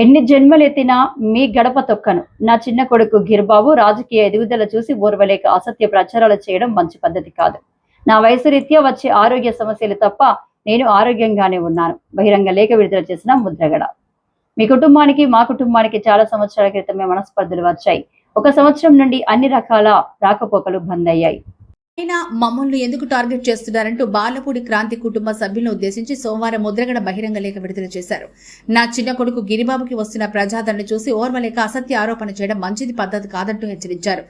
ఎన్ని జన్మలెత్తినా మీ గడప తొక్కను. నా చిన్న కొడుకు గిరిబాబు రాజకీయ ఎదుగుదల చూసి ఓర్వలేక అసత్య ప్రచారాలు చేయడం మంచి పద్ధతి కాదు. నా వయసు రీత్యా వచ్చే ఆరోగ్య సమస్యలు తప్ప నేను ఆరోగ్యంగానే ఉన్నాను. బహిరంగ లేఖ విడుదల చేసిన ముద్రగడ. మీ కుటుంబానికి మా కుటుంబానికి చాలా సంవత్సరాల క్రితమే మనస్పర్ధలు వచ్చాయి. ఒక సంవత్సరం నుండి అన్ని రకాల రాకపోకలు బంద్ అయ్యాయి అయినా మమ్మల్ని ఎందుకు టార్గెట్ చేస్తున్నారంటూ బాలపూడి క్రాంతి కుటుంబ సభ్యులను ఉద్దేశించి సోమవారం ముద్రగడ బహిరంగ లేఖ విడుదల చేశారు. నా చిన్న కొడుకు గిరిబాబుకి వస్తున్న ప్రజాదరణ చూసి ఓర్వలేక అసత్య ఆరోపణ చేయడం మంచిది పద్ధతి కాదంటూ హెచ్చరించారు.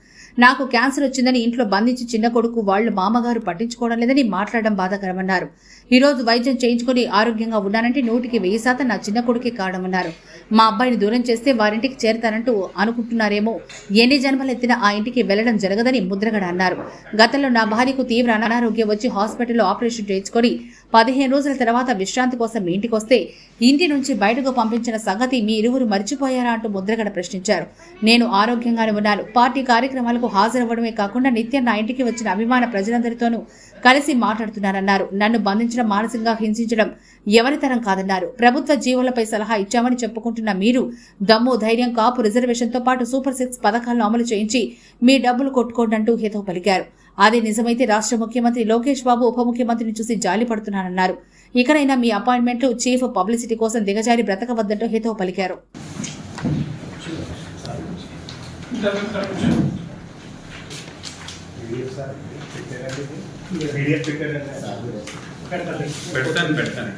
నాకు క్యాన్సర్ వచ్చిందని ఇంట్లో బంధించి చిన్న కొడుకు వాళ్ళు మామగారు పట్టించుకోవడం లేదని మాట్లాడడం బాధాకరమన్నారు. ఈ రోజు వైద్యం చేయించుకుని ఆరోగ్యంగా ఉన్నానంటే నూటికి వెయ్యి శాతం నా చిన్న కొడుకే కావడమన్నారు మా అబ్బాయిని దూరం చేస్తే వారింటికి చేరతానంటూ అనుకుంటున్నారేమో. ఎన్ని జన్మలెత్తినా ఆ ఇంటికి వెళ్ళడం జరగదని ముద్రగడ అన్నారు. గతంలో నా భార్యకు తీవ్ర అనారోగ్యం వచ్చి హాస్పిటల్లో ఆపరేషన్ చేయించుకొని పదిహేను రోజుల తర్వాత విశ్రాంతి కోసం మీ ఇంటికి వస్తే ఇంటి నుంచి బయటకు పంపించిన సంగతి మీ ఇరువురు మర్చిపోయారా అంటూ ముద్రగడ ప్రశ్నించారు. నేను ఆరోగ్యంగానే ఉన్నాను. పార్టీ కార్యక్రమాలకు హాజరవ్వడమే కాకుండా నిత్యం నా ఇంటికి వచ్చిన అభిమాన ప్రజలందరితోనూ కలిసి మాట్లాడుతున్నానన్నారు. నన్ను బంధించడం మానసికంగా హింసించడం ఎవరితరం కాదన్నారు. ప్రభుత్వ జీవులపై సలహా ఇచ్చామని చెప్పుకుంటున్న మీరు దమ్ము ధైర్యం కాపు రిజర్వేషన్తో పాటు సూపర్ సిక్స్ పథకాలను అమలు చేయించి మీ డబ్బులు కొట్టుకోండి అంటూ హితవు పలికారు. అదే నిజమైతే రాష్ట్ర ముఖ్యమంత్రి లోకేష్ బాబు ఉప ముఖ్యమంత్రిని చూసి జాలి పడుతున్నారన్నారు ఇకనైనా మీ అపాయింట్మెంట్లు చీఫ్ పబ్లిసిటీ కోసం దిగజారి బ్రతకవద్దంటూ హితవు పలికారు. పెడతాను పెడతాను.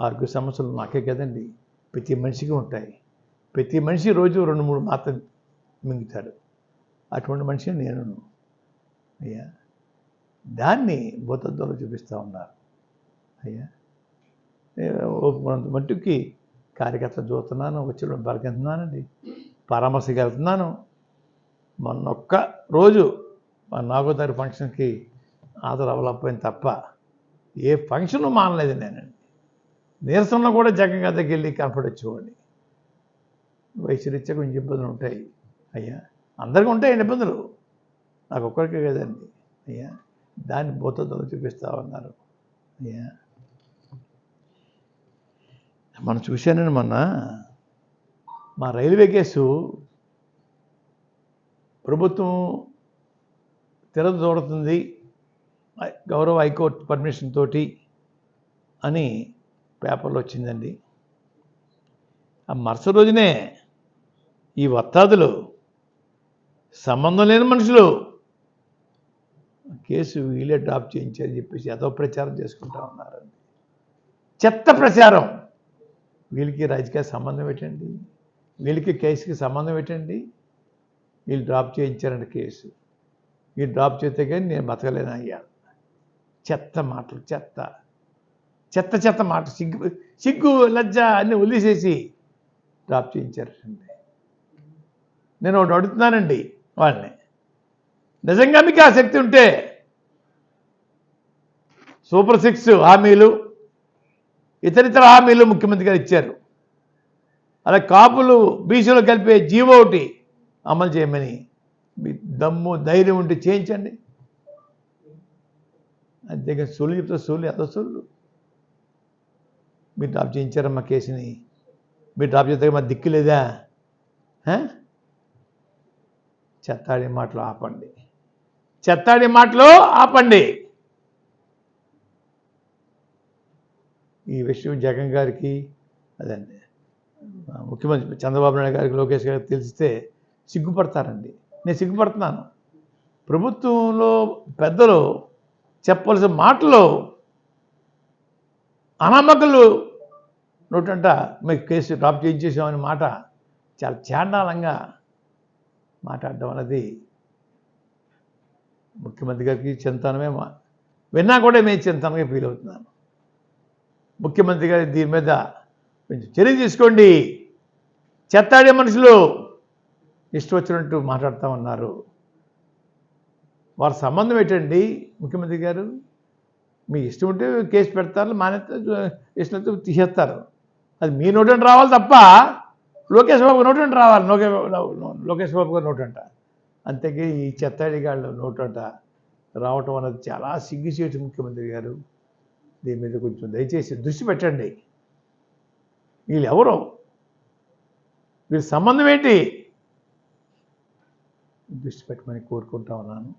ఆరోగ్య సమస్యలు నాకే కదండి. ప్రతి మనిషికి ఉంటాయి. ప్రతి మనిషి రోజు రెండు మూడు మాత్రం మింగుతాడు. అటువంటి మనిషి నేను అయ్యా దాన్ని భూతత్వంలో చూపిస్తూ ఉన్నారు. అయ్యా కొంత మట్టుకి కార్యకర్తలు చూస్తున్నాను వచ్చి బలకెళ్తున్నానండి పరామర్శకి వెళ్తున్నాను. మొన్న ఒక్క రోజు మా నాగో తారీఖు ఫంక్షన్కి హాజరు అవ్వలేకపోయింది తప్ప ఏ ఫంక్షన్ మానలేదు నేనండి. నీరసంలో కూడా జగన్ దగ్గరికి వెళ్ళి కనపడి వయసు రీత్యా కొంచెం ఇబ్బందులు ఉంటాయి. అయ్యా అందరికీ ఉంటాయండి ఇబ్బందులు? నాకు ఒక్కరికే కదండి. అయ్యా దాన్ని భూతత్వం చూపిస్తా ఉన్నారు. అయ్యా మనం చూశానని మొన్న మా రైల్వే కేసు ప్రభుత్వం తెరదు చూడుతుంది గౌరవ హైకోర్టు పర్మిషన్ తోటి అని పేపర్లో వచ్చిందండి. ఆ మరుసటి రోజునే ఈ వత్తాదులు సంబంధం లేని మనుషులు. కేసు వీలే డ్రాప్ చేయించారని చెప్పేసి ఏదో ప్రచారం చేసుకుంటా ఉన్నారండి. చెత్త ప్రచారం. వీళ్ళకి రాజకీయ సంబంధం పెట్టండి వీళ్ళకి కేసుకి సంబంధం పెట్టండి వీళ్ళు డ్రాప్ చేయించారండి కేసు. వీళ్ళు డ్రాప్ చేస్తే కానీ నేను బతకలేను అయ్యా. చెత్త మాటలు చెత్త. చెత్త చెత్త మాట సిగ్గు సిగ్గు లజ్జ అన్నీ వదిలేసేసి డ్రాప్ చేయించారండి నేను ఒకటి అడుగుతున్నానండి. వాళ్ళని. నిజంగా మీకు ఆ శక్తి ఉంటే సూపర్ సిక్స్ హామీలు ఇతరితర హామీలు ముఖ్యమంత్రి గారు ఇచ్చారు. అలా కాపులు బీసీలో కలిపే జీవో ఒకటి అమలు చేయమని మీ దమ్ము ధైర్యం ఉంటే చేయించండి. అంతేగా సొల్లు చెప్తే సొల్లు ఎంత సొల్లు మీరు డ్రాప్ చేయించారమ్మా కేసుని? మీరు డ్రాప్ చేస్తే మా దిక్కు లేదా? చెత్తాడి మాటలు ఆపండి. చెత్తాడి మాటలు ఆపండి. ఈ విషయం జగన్ గారికి అదండి. ముఖ్యమంత్రి చంద్రబాబు నాయుడు గారికి లోకేష్ గారికి తెలిస్తే సిగ్గుపడతారండి. నేను సిగ్గుపడుతున్నాను. ప్రభుత్వంలో పెద్దలు చెప్పవలసిన మాటలు అనామకులు నోటంట మీకు కేసు డ్రాప్ చేయించేసామని మాట చాలా చాండాలంగా మాట్లాడడం అనేది ముఖ్యమంత్రి గారికి చింతనమే మా విన్నా కూడా మేము చింతనగా ఫీల్ అవుతున్నాను. ముఖ్యమంత్రి గారి దీని మీద కొంచెం చర్య తీసుకోండి. చెత్తాడే మనుషులు ఇష్టం వచ్చినట్టు మాట్లాడుతూ ఉన్నారు. వారి సంబంధం ఏంటండి ముఖ్యమంత్రి గారు? మీ ఇష్టం ఉంటే కేసు పెడతారు మానేస్తే ఇష్టం తీసేస్తారు. అది మీ నోటంటే రావాలి తప్ప లోకేష్ బాబు అంట రావాలి. లోకే లోకేష్ బాబు గారు అంట అంతేగా ఈ చెత్తాడిగాళ్ళు నోటు అంట రావటం అనేది చాలా సిగ్గుచేటు ముఖ్యమంత్రి గారు. దీని మీద కొంచెం దయచేసి దృష్టి పెట్టండి. వీళ్ళు ఎవరు వీళ్ళ సంబంధం ఏంటి? దృష్టి పెట్టమని కోరుకుంటా ఉన్నాను.